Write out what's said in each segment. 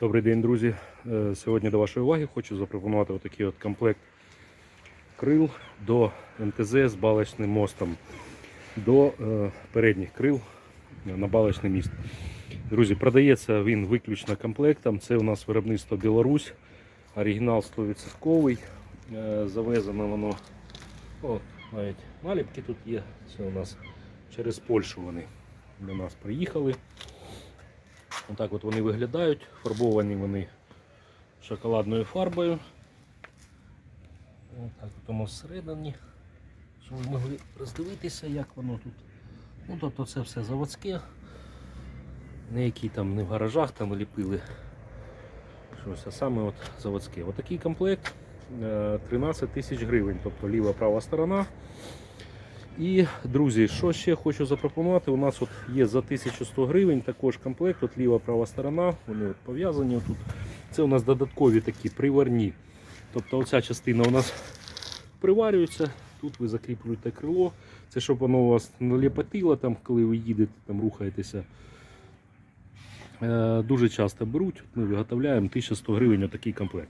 Добрий день, друзі. Е, Сьогодні до вашої уваги хочу запропонувати отакий от комплект крил до МТЗ з балочним мостом до е, передніх крил на балочний міст. Друзі, продається він виключно комплектом. Це у нас виробництво Білорусь. Оригінал 100%. Е, Завезено воно. О, навіть наліпки тут є. Це у нас через Польщу вони до нас приїхали. Отак от вони виглядають. Фарбовані вони шоколадною фарбою. Отак от воно всередині. Щоб ви могли роздивитися, як воно тут. Ну, тобто це все заводське. Не які там не в гаражах там ліпили. Щось, а саме от заводське. Отакий комплект е, 13 тисяч гривень, тобто ліва права сторона. І, друзі, що ще хочу запропонувати? У нас от є за 1100 гривень також комплект, от ліва права сторона, вони от пов'язані тут. Це у нас додаткові такі приварні. Тобто оця частина у нас приварюється, тут ви закріплюєте крило. Це щоб воно у вас не лепотило, там, коли ви їдете, там рухаєтеся. Е, Дуже часто беруть, ми виготовляємо 1100 гривень отакий комплект.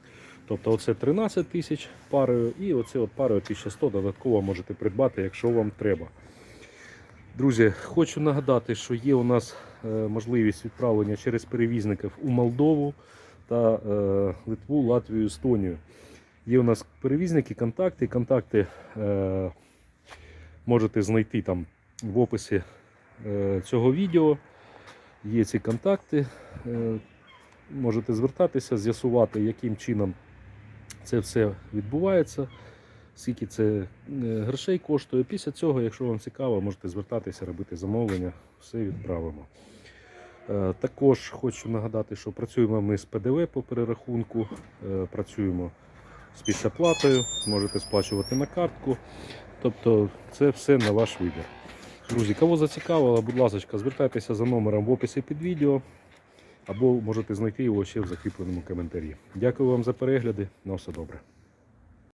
Тобто оце 13 тисяч парою і оце от парою 1100 додатково можете придбати, якщо вам треба. Друзі, хочу нагадати, що є у нас е, можливість відправлення через перевізників у Молдову та е, Литву, Латвію, Естонію. Є у нас перевізники, контакти. Контакти е, можете знайти там в описі цього відео. Є ці контакти. Можете звертатися, з'ясувати, яким чином це все відбувається, скільки це е, грошей коштує. Після цього, якщо вам цікаво, можете звертатися, робити замовлення, все відправимо. Е, Також хочу нагадати, що працюємо ми з ПДВ по перерахунку, е, працюємо з післяплатою, можете сплачувати на картку. Тобто це все на ваш вибір. Друзі, кого зацікавило, будь ласка, звертайтеся за номером в описі під відео або можете знайти його ще в закріпленому коментарі. Дякую вам за перегляди. На все добре.